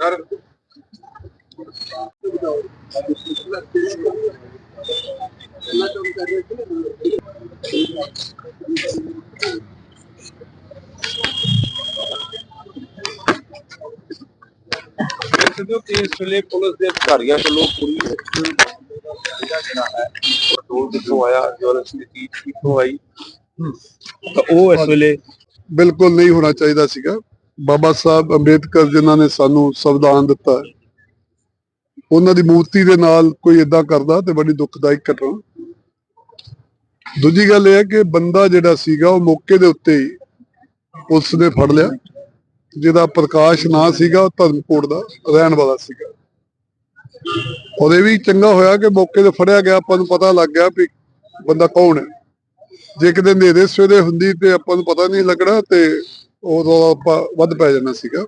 Sir ਇਸ ਵੇਲੇ police ਦੇ ਅਧਿਕਾਰੀਆਂ ਵੱਲੋਂ ਪੂਰੀ ਕੰਟਰੋਲ ਕਿੱਥੋਂ ਆਇਆ ਜੋਰਸ ਦੀ ਚੀਜ਼ ਕਿੱਥੋਂ ਆਈ। ਤਾਂ ਉਹ ਇਸ ਵੇਲੇ ਬਿਲਕੁਲ ਨਹੀਂ ਹੋਣਾ ਚਾਹੀਦਾ ਸੀਗਾ। ਬਾਬਾ ਸਾਹਿਬ ਅੰਬੇਦਕਰ ਜਿਨ੍ਹਾਂ ਨੇ ਸਾਨੂੰ ਸੰਵਿਧਾਨ ਦਿੱਤਾ ਹੈ, ਉਹਨਾਂ ਦੀ ਮੂਰਤੀ ਦੇ ਨਾਲ ਕੋਈ ਇਦਾਂ ਕਰਦਾ ਤੇ ਬੜੀ ਦੁਖਦਾਇਕ ਘਟਨਾ। ਦੂਜੀ ਗੱਲ ਇਹ ਹੈ ਕਿ ਬੰਦਾ ਜਿਹੜਾ ਸੀਗਾ ਉਹ ਮੌਕੇ ਦੇ ਉੱਤੇ ਹੀ ਪੁਲਿਸ ਨੇ ਫੜ ਲਿਆ ਜਿਹਦਾ ਪ੍ਰਕਾਸ਼ ਨਾਂ ਸੀਗਾ ਉਹ ਧਰਮਕੋਟ ਦਾ ਰਹਿਣ ਵਾਲਾ ਸੀਗਾ। ਉਹਦੇ ਵੀ ਚੰਗਾ ਹੋਇਆ ਕਿ ਮੌਕੇ ਤੇ ਫੜਿਆ ਗਿਆ, ਆਪਾਂ ਨੂੰ ਪਤਾ ਲੱਗ ਗਿਆ ਵੀ ਬੰਦਾ ਕੌਣ ਹੈ। ਜੇ ਕਿਤੇ ਨੇਰੇ ਸਵੇਰੇ ਹੁੰਦੀ ਤੇ ਆਪਾਂ ਨੂੰ ਪਤਾ ਨਹੀਂ ਲੱਗਣਾ ਤੇ ਉਦੋਂ ਆਪਾਂ ਵੱਧ ਪੈ ਜਾਣਾ ਸੀਗਾ।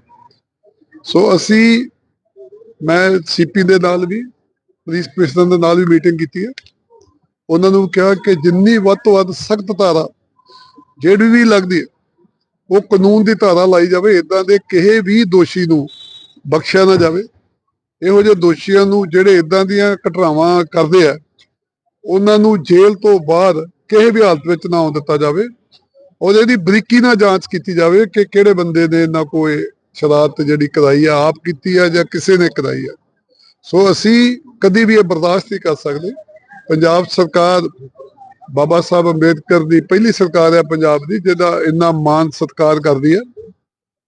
ਸੋ ਅਸੀਂ, ਮੈਂ ਸੀਪੀ ਦੇ ਨਾਲ ਵੀ, ਪੁਲਿਸ ਕਮਿਸ਼ਨਰ ਦੇ ਨਾਲ ਵੀ ਮੀਟਿੰਗ ਕੀਤੀ ਹੈ। ਉਹਨਾਂ ਨੂੰ ਕਿਹਾ ਕਿ ਜਿੰਨੀ ਵੱਧ ਤੋਂ ਵੱਧ ਸਖਤ ਧਾਰਾ ਜਿਹੜੀ ਵੀ ਲੱਗਦੀ ਹੈ, ਉਹ ਕਾਨੂੰਨ ਦੀ ਧਾਰਾ ਲਾਈ ਜਾਵੇ ਇਦਾਂ ਦੇ ਕਿਸੇ ਵੀ ਦੋਸ਼ੀ ਨੂੰ ਬਖਸ਼ਿਆ ਨਾ ਜਾਵੇ। ਇਹੋ ਜਿਹੇ ਦੋਸ਼ੀਆਂ ਨੂੰ ਜਿਹੜੇ ਇਦਾਂ ਦੀਆਂ ਘਟਨਾਵਾਂ ਕਰਦੇ ਆ, ਉਹਨਾਂ ਨੂੰ ਜੇਲ੍ਹ ਤੋਂ ਬਾਅਦ ਕਿਸੇ ਵੀ ਹਾਲਤ ਵਿੱਚ ਨਾ ਆਉਣ ਦਿੱਤਾ ਜਾਵੇ ਔਰ ਇਹਦੀ ਬਰੀਕੀ ਨਾਲ ਜਾਂਚ ਕੀਤੀ ਜਾਵੇ ਕਿ ਕਿਹੜੇ ਬੰਦੇ ਨੇ ਇਹਨਾਂ ਕੋਈ ਸ਼ਰਾਰਤ ਜਿਹੜੀ ਕਰਾਈ ਆ, ਆਪ ਕੀਤੀ ਆ ਜਾਂ ਕਿਸੇ ਨੇ ਕਰਾਈ ਆ। ਸੋ ਅਸੀਂ ਕਦੀ ਵੀ ਇਹ ਬਰਦਾਸ਼ਤ ਨਹੀਂ ਕਰ ਸਕਦੇ। ਪੰਜਾਬ ਸਰਕਾਰ, ਬਾਬਾ ਸਾਹਿਬ ਅੰਬੇਦਕਰ ਦੀ ਪਹਿਲੀ ਸਰਕਾਰ ਹੈ ਪੰਜਾਬ ਦੀ, ਜਿਹਦਾ ਇੰਨਾ ਮਾਨ ਸਤਿਕਾਰ ਕਰਦੀ ਹੈ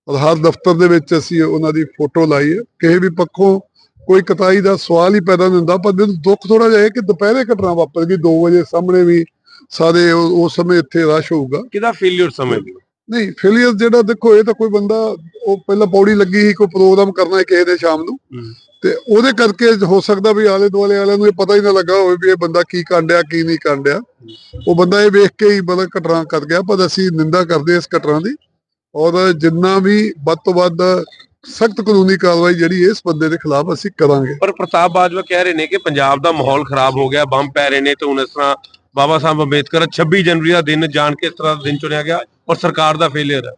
ਔਰ ਹਰ ਦਫ਼ਤਰ ਦੇ ਵਿੱਚ ਅਸੀਂ ਉਹਨਾਂ ਦੀ ਫੋਟੋ ਲਾਈ ਹੈ ਕਿਸੇ ਵੀ ਪੱਖੋਂ ਕੋਈ ਕਤਾਈ ਦਾ ਸਵਾਲ ਹੀ ਪੈਦਾ ਨਹੀਂ ਹੁੰਦਾ ਪਰ ਮੈਨੂੰ ਦੁੱਖ ਥੋੜਾ ਜਿਹਾ ਹੈ ਕਿ ਦੁਪਹਿਰੇ ਘਟਨਾ ਵਾਪਰ ਗਈ 2 ਵਜੇ ਸਾਹਮਣੇ ਵੀ ਸਾਰੇ ਉਸ ਸਮੇਂ ਇੱਥੇ ਰਸ਼ ਹੋਊਗਾ ਕਿਹਦਾ ਫੇਲਿਅਰ ਸਮਝਦੇ? ਨਹੀਂ ਫੇਲਿਅਰ ਜਿਹੜਾ ਦੇਖੋ ਇਹ ਤਾਂ ਕੋਈ ਬੰਦਾ ਉਹ ਪਹਿਲਾਂ ਪੌੜੀ ਲੱਗੀ ਸੀ ਕੋਈ ਪ੍ਰੋਗਰਾਮ ਕਰਨਾ ਹੈ ਕਿਸੇ ਦੇ ਸ਼ਾਮ ਨੂੰ। ਤੇ ਉਹਦੇ ਕਰਕੇ ਹੋ ਸਕਦਾ ਵੀ ਆਲੇ ਦੁਆਲੇ ਵਾਲਿਆਂ ਨੂੰ ਇਹ ਪਤਾ ਹੀ ਨਾ ਲੱਗਾ ਹੋਵੇ ਵੀ ਇਹ ਬੰਦਾ ਕੀ ਕਾਂਡਿਆ ਕੀ ਨਹੀਂ ਕਾਂਡਿਆ ਉਹ ਬੰਦਾ ਇਹ ਵੇਖ ਕੇ ਹੀ ਬੜਾ ਘਟਨਾ ਕਰ ਗਿਆ ਪਰ ਅਸੀਂ ਨਿੰਦਾ ਕਰਦੇ ਇਸ ਘਟਨਾ ਦੀ ਔਰ ਜਿੰਨਾ ਵੀ ਵੱਧ ਤੋਂ ਵੱਧ ਸਖਤ ਕਾਨੂੰਨੀ ਕਾਰਵਾਈ ਜਿਹੜੀ ਇਸ ਬੰਦੇ ਦੇ ਖਿਲਾਫ ਅਸੀਂ ਕਰਾਂਗੇ। ਪਰ ਪ੍ਰਤਾਪ ਬਾਜਵਾ ਕਹਿ ਰਹੇ ਨੇ ਕਿ ਪੰਜਾਬ ਦਾ ਮਾਹੌਲ ਖਰਾਬ ਹੋ ਗਿਆ ਬੰਬ ਪੈ ਰਹੇ ਨੇ ਤੇ ਹੁਣ ਇਸ ਤਰ੍ਹਾਂ ਬਾਬਾ ਸਾਹਿਬ ਅੰਬੇਦਕਰ 26 ਜਨਵਰੀ ਦਾ ਦਿਨ ਜਾਣ ਕੇ ਇਸ ਤਰ੍ਹਾਂ ਦਾ ਦਿਨ ਚੁਣਿਆ ਗਿਆ ਔਰ ਸਰਕਾਰ ਦਾ ਫੇਲਿਅਰ ਹੈ।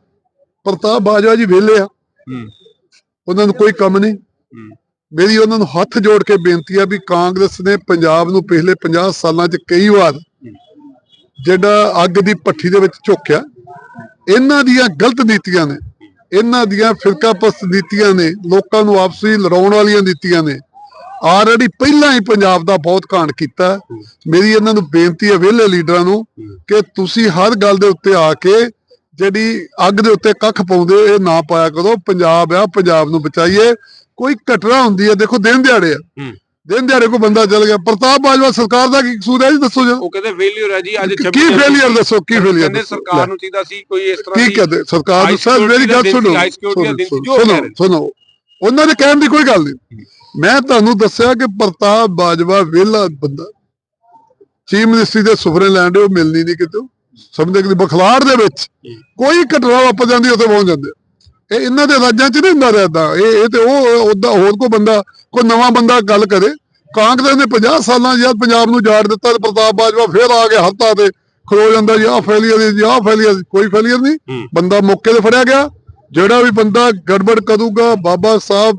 ਪ੍ਰਤਾਪ ਬਾਜਵਾ ਜੀ ਵਿਹਲੇ ਆ। ਉਹਨਾਂ ਨੂੰ ਕੋਈ ਕੰਮ ਨਹੀਂ। ਮੇਰੀ ਉਹਨਾਂ ਨੂੰ ਹੱਥ ਜੋੜ ਕੇ ਬੇਨਤੀ ਆ ਵੀ ਕਾਂਗਰਸ ਨੇ ਪੰਜਾਬ ਨੂੰ ਪਿਛਲੇ 50 ਸਾਲਾਂ 'ਚ ਕਈ ਵਾਰ ਜਿਹੜਾ ਅੱਗ ਦੀ ਭੱਠੀ ਦੇ ਵਿੱਚ ਝੋਕਿਆ ਇਹਨਾਂ ਦੀਆਂ ਗਲਤ ਨੀਤੀਆਂ ਨੇ ਇਹਨਾਂ ਦੀਆਂ ਫਿਰਕਾਪਸਤ ਨੀਤੀਆਂ ਨੇ ਲੋਕਾਂ ਨੂੰ ਆਪਸੀ ਲੜਾਉਣ ਵਾਲੀਆਂ ਨੀਤੀਆਂ ਨੇ। ਆਲਰੇਡੀ ਪਹਿਲਾਂ ਹੀ ਪੰਜਾਬ ਦਾ ਬਹੁਤ ਘਾਣ ਕੀਤਾ। ਮੇਰੀ ਇਹਨਾਂ ਨੂੰ ਬੇਨਤੀ ਹੈ ਵਿਹਲੇ ਲੀਡਰਾਂ ਨੂੰ ਕਿ ਤੁਸੀਂ ਹਰ ਗੱਲ ਦੇ ਉੱਤੇ ਆ ਕੇ ਜਿਹੜੀ ਅੱਗ ਦੇ ਉੱਤੇ ਕੱਖ ਪਾਉਂਦੇ ਹੋ, ਇਹ ਨਾ ਪਾਇਆ ਕਰੋ। ਪੰਜਾਬ ਆ ਪੰਜਾਬ ਨੂੰ ਬਚਾਈਏ। ਕੋਈ ਘਟਨਾ ਹੁੰਦੀ ਹੈ ਦੇਖੋ ਦਿਨ ਦਿਹਾੜੇ ਆ। ਦਿਨ ਦਿਹਾੜੇ ਕੋਈ ਬੰਦਾ ਚਲ ਗਿਆ। ਪ੍ਰਤਾਪ ਬਾਜਵਾ ਸਰਕਾਰ ਦਾ ਕੀ ਕਸੂਰ ਹੈ ਜੀ? ਦੱਸੋ ਜੀ। ਉਹ ਕਹਿੰਦੇ ਫੇਲਿਅਰ ਹੈ ਜੀ। ਅੱਜ 26 ਕੀ ਫੇਲਿਅਰ ਦੱਸੋ? ਕੀ ਫੇਲਿਅਰ ਕਹਿੰਦੇ ਸਰਕਾਰ ਨੂੰ ਚਾਹੀਦਾ ਸੀ ਕੋਈ ਇਸ ਤਰ੍ਹਾਂ ਕੀ ਦੀ ਕਹਦੇ? ਸਰਕਾਰ ਨੂੰ ਸਰ ਮੇਰੀ ਗੱਲ ਸੁਣੋ। ਸੁਣੋ। ਸੁਣੋ। ਉਹਨਾਂ ਦੇ ਕਹਿਣ ਦੀ ਕੋਈ ਗੱਲ ਨਹੀਂ। ਮੈਂ ਤੁਹਾਨੂੰ ਦੱਸਿਆ ਕਿ ਪ੍ਰਤਾਪ ਬਾਜਵਾ ਵਿਹਲਾ ਬੰਦਾ। ਚੀਫ ਮਿਨਿਸਟਰੀ ਦੇ ਸੁਫਰੇ ਲੈਂਡ ਉਹ ਮਿਲਣੀ ਨਹੀਂ ਕਿਤੇ। ਸਮਝਦੇ ਕਿ ਬਖਲਾੜ ਦੇ ਵਿੱਚ ਕੋਈ ਘਟਨਾ ਵਾਪਰ ਜਾਂਦੀ ਉੱਥੇ ਪਹੁੰਚ ਜਾਂਦੇ ਇਹ ਇਹਨਾਂ ਦੇ ਰਾਜਾਂ 'ਚ ਨਹੀਂ ਹੁੰਦਾ ਰਹਿਦਾ। ਇਹ ਇਹ ਤੇ ਉਹ ਉਹਦਾ ਹੋਰ ਕੋਈ ਬੰਦਾ ਕੋਈ ਨਵਾਂ ਬੰਦਾ ਗੱਲ ਕਰੇ। ਕਾਂਗਰਸ ਨੇ 50 ਸਾਲਾਂ ਯਾਰ ਪੰਜਾਬ ਨੂੰ ਜਾੜ ਦਿੱਤਾ ਤੇ ਪ੍ਰਤਾਪ ਬਾਜਵਾ ਫੇਰ ਆ ਕੇ ਹੱਥਾਂ ਤੇ ਖਲੋ ਜਾਂਦਾ ਜੀ ਆਹ ਫੇਲੀਅਰ ਜੀ ਆਹ ਫੇਲੀਅਰ ਕੋਈ ਫੇਲੀਅਰ ਨਹੀਂ। ਬੰਦਾ ਮੌਕੇ ਤੇ ਫੜਿਆ ਗਿਆ। ਜਿਹੜਾ ਵੀ ਬੰਦਾ ਗੜਬੜ ਕਰੂਗਾ ਬਾਬਾ ਸਾਹਿਬ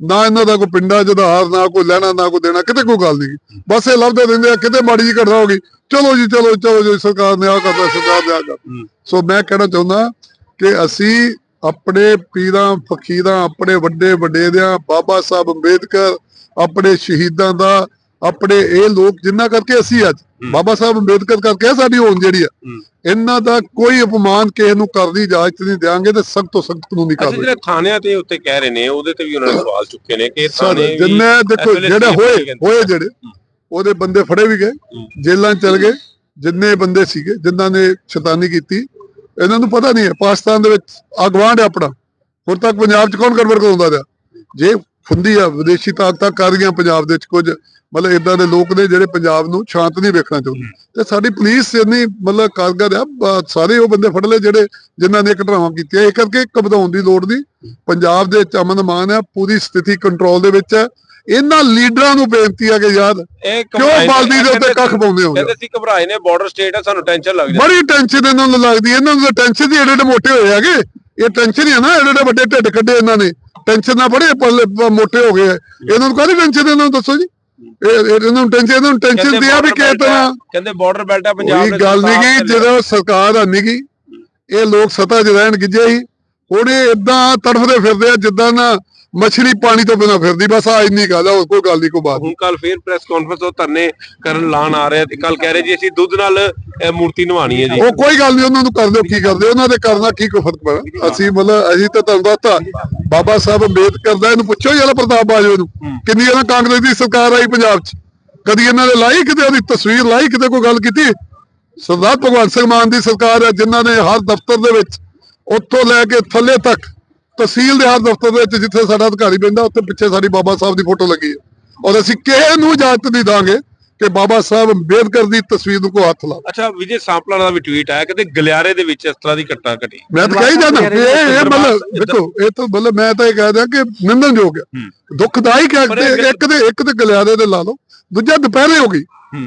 ਨਾ ਇਹਨਾਂ ਦਾ ਕੋਈ ਪਿੰਡਾ ਜਧਾਰ ਨਾ ਕੋਈ ਲੈਣਾ ਨਾ ਕੋਈ ਦੇਣਾ ਕਿਤੇ ਕੋਈ ਗੱਲ ਨਹੀਂ ਬਸ ਇਹ ਲੱਭਦੇ ਰਹਿੰਦੇ ਆ ਕਿਤੇ ਮਾੜੀ ਜੀ ਘਟਨਾ ਹੋ ਗਈ ਚਲੋ ਜੀ ਚਲੋ ਚਲੋ ਜੀ ਸਰਕਾਰ ਨੇ ਆ ਕਰਦਾ ਸਰਕਾਰ ਨੇ ਆ ਕਰਤਾ ਹੂੰ। ਸੋ ਮੈਂ ਕਹਿਣਾ ਚਾਹੁੰਦਾ ਕਿ ਅਸੀਂ ਆਪਣੇ ਪੀਰਾਂ ਫਕੀਰਾਂ ਆਪਣੇ ਵੱਡੇ ਵਡੇਰਿਆਂ ਬਾਬਾ ਸਾਹਿਬ ਅੰਬੇਦਕਰ ਆਪਣੇ ਸ਼ਹੀਦਾਂ ਦਾ ਆਪਣੇ ਇਹ ਲੋਕ ਜਿੰਨਾ ਕਰਕੇ ਅਸੀਂ ਅੱਜ ਬਾਬਾ ਸਾਹਿਬ ਅੰਬੇਦਕਰ ਕਰਕੇ ਸਾਡੀ ਹੋਣ ਜਿਹੜੀ ਆ। ਇਹਨਾਂ ਦਾ ਕੋਈ ਅਪਮਾਨ ਕਿਸੇ ਨੂੰ ਕਰਨ ਦੀ ਇਜਾਜ਼ਤ ਨਹੀਂ ਦਿਆਂਗੇ ਤੇ ਸਖਤ ਤੋਂ ਸਖਤ ਕਾਨੂੰਨੀ ਕਾਰਵਾਈ ਜਿਹੜੇ ਥਾਣਿਆਂ ਤੇ ਉੱਤੇ ਕਹਿ ਰਹੇ ਨੇ ਉਹਦੇ ਤੇ ਵੀ ਉਹਨਾਂ ਨੇ ਸਵਾਲ ਚੁੱਕੇ ਨੇ ਕਿ ਥਾਣੇ ਵੀ ਜਿੰਨੇ ਦੇਖੋ ਜਿਹੜੇ ਹੋਏ। ਹੋਏ ਜਿਹੜੇ ਉਹਦੇ ਬੰਦੇ ਫੜੇ ਵੀ ਗਏ। ਜੇਲ੍ਹਾਂ 'ਚ ਚਲ ਗਏ ਜਿੰਨੇ ਬੰਦੇ ਸੀਗੇ ਜਿਨ੍ਹਾਂ ਨੇ ਸ਼ੈਤਾਨੀ ਕੀਤੀ ਇਹਨਾਂ ਨੂੰ ਪਤਾ ਨਹੀਂ ਹੈ ਪਾਕਿਸਤਾਨ ਦੇ ਵਿੱਚ ਅਗਵਾਂਡ ਹੈ ਆਪਣਾ ਹੁਣ ਤੱਕ ਪੰਜਾਬ 'ਚ ਕੌਣ ਗੜਬੜ ਕਰਾਉਂਦਾ ਰਿਹਾ ਜੇ ਹੁੰਦੀ ਆ ਵਿਦੇਸ਼ੀ ਤਾਕਤਾਂ ਕਰ ਰਹੀਆਂ ਪੰਜਾਬ ਦੇ ਵਿੱਚ ਕੁਝ। ਮਤਲਬ ਇਦਾਂ ਦੇ ਲੋਕ ਨੇ ਜਿਹੜੇ ਪੰਜਾਬ ਨੂੰ ਸ਼ਾਂਤ ਨਹੀਂ ਵੇਖਣਾ ਚਾਹੁੰਦੇ। ਤੇ ਸਾਡੀ ਪੁਲਿਸ ਇੰਨੀ ਮਤਲਬ ਕਾਰਗਰ ਆ ਸਾਰੇ ਉਹ ਬੰਦੇ ਫੜ ਲਏ ਜਿਹੜੇ ਜਿਨ੍ਹਾਂ ਨੇ ਘਟਨਾਵਾਂ ਕੀਤੀਆਂ ਇਹ ਕਰਕੇ ਘਬਰਾਉਣ ਦੀ ਲੋੜ ਨਹੀਂ। ਪੰਜਾਬ ਦੇ ਵਿੱਚ ਅਮਨ ਮਾਨ ਹੈ ਪੂਰੀ ਸਥਿਤੀ ਕੰਟਰੋਲ ਦੇ ਵਿੱਚ ਹੈ ਇਹਨਾਂ ਲੀਡਰਾਂ ਨੂੰ ਬੇਨਤੀ ਹੈ ਕਿ ਯਾਰ ਕਿਉਂ ਬਾਲਦੀ ਦੇ ਉੱਤੇ ਕੱਖ ਪਾਉਂਦੇ ਹੋ? ਕਹਿੰਦੇ ਸੀ ਘਬਰਾਏ ਨੇ ਬਾਰਡਰ ਸਟੇਟ ਹੈ ਸਾਨੂੰ ਟੈਨਸ਼ਨ ਲੱਗ ਜਾਂਦੀ ਬੜੀ ਟੈਨਸ਼ਨ ਇਹਨਾਂ ਨੂੰ ਲੱਗਦੀ ਇਹਨਾਂ ਨੂੰ ਟੈਨਸ਼ਨ ਦੀ ਏਡੇ ਏਡੇ ਮੋਟੇ ਹੋਏ ਹੈਗੇ। ਇਹ ਟੈਨਸ਼ਨ ਹੀ ਹੈ ਨਾ ਏਡੇ ਏਡੇ ਵੱਡੇ ਢਿੱਡ ਕੱਢੇ ਇਹਨਾਂ ਨੇ। ਟੈਨਸ਼ਨ ਨਾ ਬੜੇ ਮੋਟੇ ਹੋ ਗਏ ਆ। ਇਹਨਾਂ ਨੂੰ ਕਾਹਦੀ ਟੈਨਸ਼ਨ ਇਹਨਾਂ ਨੂੰ ਦੱਸੋ ਜੀ ਇਹ ਇਹ- ਇਹਨਾਂ ਨੂੰ ਟੈਨਸ਼ਨ ਇਹਨਾਂ ਨੂੰ ਟੈਨਸ਼ਨ ਕਹਿੰਦੇ ਦੀ ਆ ਵੀ ਕਿਸ ਤਰ੍ਹਾਂ ਹੈ, ਕਹਿੰਦੇ ਬਾਰਡਰ ਬੈਲਟ ਹੈ ਪੰਜਾਬ ਦੇ ਗੱਲ ਨਹੀਂ ਗਈ। ਜਦੋਂ ਸਰਕਾਰ ਆਨੀ ਗਈ ਇਹ ਲੋਕ ਸਤਾ 'ਚ ਰਹਿਣ ਗਿੱਜੇ ਸੀ ਹੁਣ ਇਹ ਇਦਾਂ ਤੜਫਦੇ ਫਿਰਦੇ ਆ ਜਿੱਦਾਂ ਨਾ ਮਛਲੀ ਪਾਣੀ ਤੋਂ ਬਿਨਾ ਫਿਰਦੀ ਬਸ ਆ ਇੰਨੀ ਗੱਲ ਆ ਹੋਰ ਕੋਈ ਗੱਲ ਨਹੀਂ ਕੋਈ ਬਾਤ ਹੁਣ ਕੱਲ ਫੇਰ ਪ੍ਰੈਸ ਕਾਨਫਰੰਸ ਉਹ ਧਰਨੇ ਕਰਨ ਲਾਣ ਆ ਰਹੇ ਤੇ ਕੱਲ ਕਹਿ ਰਹੇ ਜੀ ਅਸੀਂ ਦੁੱਧ ਨਾਲ ਇਹ ਮੂਰਤੀ ਨਵਾਣੀ ਹੈ ਜੀ। ਉਹ ਕੋਈ ਗੱਲ ਨਹੀਂ ਉਹਨਾਂ ਨੂੰ ਕਰ ਦਿਓ ਕੀ ਕਰਦੇ ਉਹਨਾਂ ਦੇ ਕਰਨਾ ਕੀ ਕੋਈ ਫ਼ਰਕ ਪੈਣਾ। ਅਸੀਂ ਮਤਲਬ ਅਸੀਂ ਤਾਂ ਤੁਹਾਨੂੰ ਦੱਸਤਾ ਬਾਬਾ ਸਾਹਿਬ ਅੰਬੇਦਕਰ ਦਾ ਇਹਨੂੰ ਪੁੱਛੋ ਜਲਾ ਪ੍ਰਤਾਪ ਬਾਜਵਾ ਨੂੰ ਕਿੰਨੀ ਇਹਨਾਂ ਕਾਂਗਰਸ ਦੀ ਸਰਕਾਰ ਆਈ ਪੰਜਾਬ 'ਚ? ਕਦੀ ਇਹਨਾਂ ਨੇ ਲਾਈ ਕਿਤੇ ਉਹਦੀ ਤਸਵੀਰ ਲਾਈ ਕਿਤੇ ਕੋਈ ਗੱਲ ਕੀਤੀ? ਸਰਦਾਰ ਭਗਵੰਤ ਸਿੰਘ ਮਾਨ ਦੀ ਸਰਕਾਰ ਹੈ ਜਿਨ੍ਹਾਂ ਨੇ ਹਰ ਦਫ਼ਤਰ ਦੇ ਵਿੱਚ ਉੱਥੋਂ ਲੈ ਕੇ ਥੱਲੇ ਤੱਕ ਤਹਿਸੀਲ ਦੇ ਹਰ ਦਫ਼ਤਰ ਦੇ ਵਿੱਚ ਜਿੱਥੇ ਸਾਡਾ ਅਧਿਕਾਰੀ ਬੈਂਦਾ ਉੱਥੇ ਪਿੱਛੇ ਸਾਡੀ ਬਾਬਾ ਸਾਹਿਬ ਦੀ ਫੋਟੋ ਲੱਗੀ ਹੈ। ਔਰ ਅਸੀਂ ਕਿਸੇ ਨੂੰ ਇਜਾਜ਼ਤ ਨਹੀਂ ਦਾਂਗੇ ਕਿ ਬਾਬਾ ਸਾਹਿਬ ਅੰਬੇਦਕਰ ਦੀ ਤਸਵੀਰ ਨੂੰ ਕੋਈ ਹੱਥ ਲਾ ਅੱਛਾ ਵਿਜੇ ਸਾਂਪਲਾ ਦਾ ਵੀ ਟਵੀਟ ਆਇਆ ਕਹਿੰਦੇ ਗਲਿਆਰੇ ਦੇ ਵਿੱਚ ਇਸ ਤਰ੍ਹਾਂ ਦੀ ਘਟਨਾ ਘਟੀ। ਮੈਂ ਤਾਂ ਕਹੀ ਜਾਂਦਾ ਇਹ ਇਹ ਮਤਲਬ ਦੇਖੋ ਇਹ ਤਾਂ ਮਤਲਬ ਮੈਂ ਤਾਂ ਇਹ ਕਹਿ ਦਿਆਂ ਕਿ ਨਿੰਦਣਯੋਗ ਹੈ। ਦੁਖਦਾਈ ਕਿ ਇਹ ਇੱਕ ਦੇ ਇੱਕ ਤੇ ਗਲਿਆਰੇ ਦੇ ਲਾ ਲਓ ਦੂਜਾ ਦੁਪਹਿਰੇ ਹੋ ਗਈ।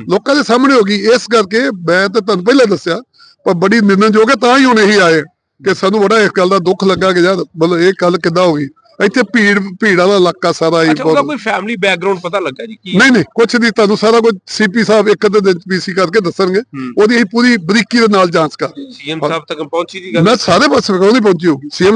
ਲੋਕਾਂ ਦੇ ਸਾਹਮਣੇ ਹੋ ਗਈ। ਇਸ ਕਰਕੇ ਮੈਂ ਤਾਂ ਤੁਹਾਨੂੰ ਪਹਿਲਾਂ ਦੱਸਿਆ ਪਰ ਬੜੀ ਨਿੰਦਣਯੋਗ ਹੈ ਤਾਂ ਹੀ ਹੁਣ ਇਹੀ ਆਏ। ਕਿ ਸਾਨੂੰ ਬੜਾ ਇਸ ਗੱਲ ਦਾ ਦੁੱਖ ਲੱਗਾ ਕਿ ਯਾਰ ਮਤਲਬ ਇਹ ਗੱਲ ਕਿੱਦਾਂ ਹੋ ਗਈ? ਇੱਥੇ ਭੀੜ ਭੀੜ ਵਾਲਾ ਇਲਾਕਾ ਸਾਰਾ ਹੀ ਬਹੁਤ ਕੋਈ ਫੈਮਿਲੀ ਬੈਕਗ੍ਰਾਉਂਡ ਪਤਾ ਲੱਗਾ ਜੀ ਕੀ ਨਹੀਂ ਨਹੀਂ ਕੁਛ ਨਹੀਂ ਤੁਹਾਨੂੰ ਸਾਰਾ ਕੁਝ ਸੀਪੀ ਸਾਹਿਬ ਇੱਕ ਅੱਧੇ ਦਿਨ ਪੀਸੀ ਕਰਕੇ ਦੱਸਣਗੇ। ਉਹਦੀ ਅਸੀਂ ਪੂਰੀ ਬਰੀਕੀ ਦੇ ਨਾਲ ਜਾਂਚ ਕਰ ਸੀਐਮ ਸਾਹਿਬ ਤੱਕ ਪਹੁੰਚੀ ਦੀ ਗੱਲ? ਮੈਂ ਸਾਰੇ ਪਾਸੇ ਨਹੀਂ ਪਹੁੰਚੀ ਹੋਗੀ ਸੀਐਮ